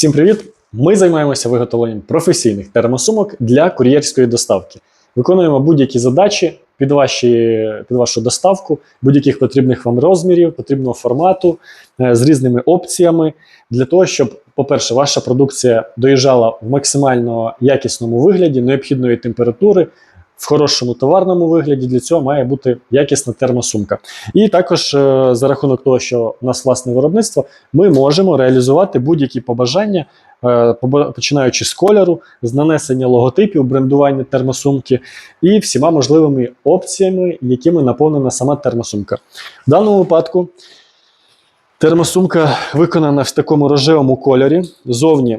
Всім привіт! Ми займаємося виготовленням професійних термосумок для кур'єрської доставки. Виконуємо будь-які задачі під, ваші, під вашу доставку, будь-яких потрібних вам розмірів, потрібного формату е, з різними опціями для того, щоб, по-перше, ваша продукція доїжджала в максимально якісному вигляді, необхідної температури. В хорошому товарному вигляді для цього має бути якісна термосумка. І також е, за рахунок того, що у нас власне виробництво, ми можемо реалізувати будь-які побажання, е, починаючи з кольору, з нанесення логотипів, брендування термосумки і всіма можливими опціями, якими наповнена сама термосумка. В даному випадку термосумка виконана в такому рожевому кольорі. Зовні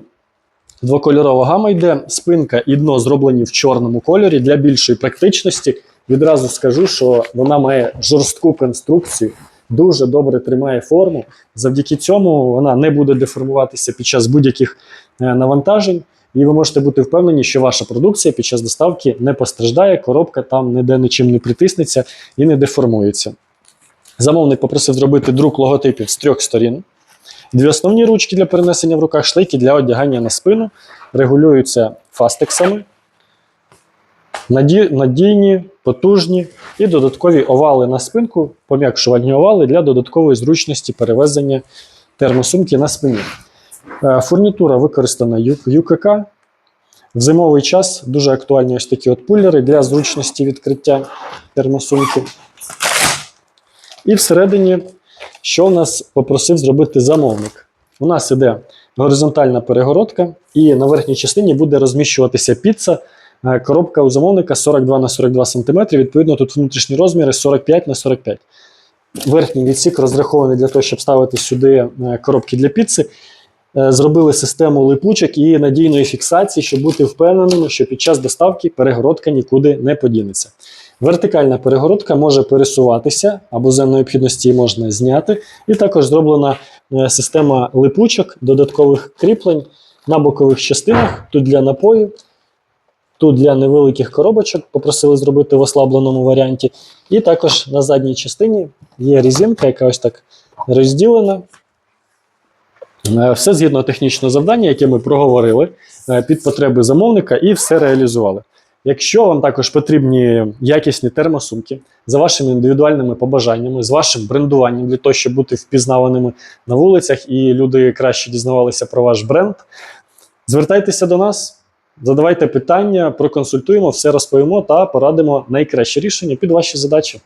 двокольорова гама йде, спинка і дно зроблені в чорному кольорі для більшої практичності. Відразу скажу, що вона має жорстку конструкцію, дуже добре тримає форму. Завдяки цьому вона не буде деформуватися під час будь-яких е, навантажень. І ви можете бути впевнені, що ваша продукція під час доставки не постраждає, коробка там ніде нічим не притиснеться і не деформується. Замовник попросив зробити друк логотипів з трьох сторін. Дві основні ручки для перенесення в руках, шлейки для одягання на спину, регулюються фастексами. Надійні, потужні і додаткові овали на спинку, пом'якшувальні овали для додаткової зручності перевезення термосумки на спині. Е, Фурнітура використана ЮКК. В зимовий час дуже актуальні ось такі от пулери для зручності відкриття термосумки. І всередині, що в нас попросив зробити замовник? У нас іде горизонтальна перегородка, і на верхній частині буде розміщуватися піца. Е, Коробка у замовника 42 на 42 см, відповідно, тут внутрішні розміри 45 на 45 Верхній відсік розрахований для того, щоб ставити сюди е, коробки для піци. Е, Зробили систему липучок і надійної фіксації, щоб бути впевненими, що під час доставки перегородка нікуди не подінеться. Вертикальна перегородка може пересуватися або за необхідності можна зняти. І також зроблена е, система липучок, додаткових кріплень на бокових частинах. Тут для напою, тут для невеликих коробочок попросили зробити в ослабленому варіанті. І також на задній частині є резинка, яка ось так розділена. Е, Все згідно технічного завдання, яке ми проговорили е, під потреби замовника, і все реалізували. Якщо вам також потрібні якісні термосумки за вашими індивідуальними побажаннями, з вашим брендуванням для того, щоб бути впізнаваними на вулицях і люди краще дізнавалися про ваш бренд, звертайтеся до нас, задавайте питання, проконсультуємо, все розповімо та порадимо найкраще рішення під ваші задачі.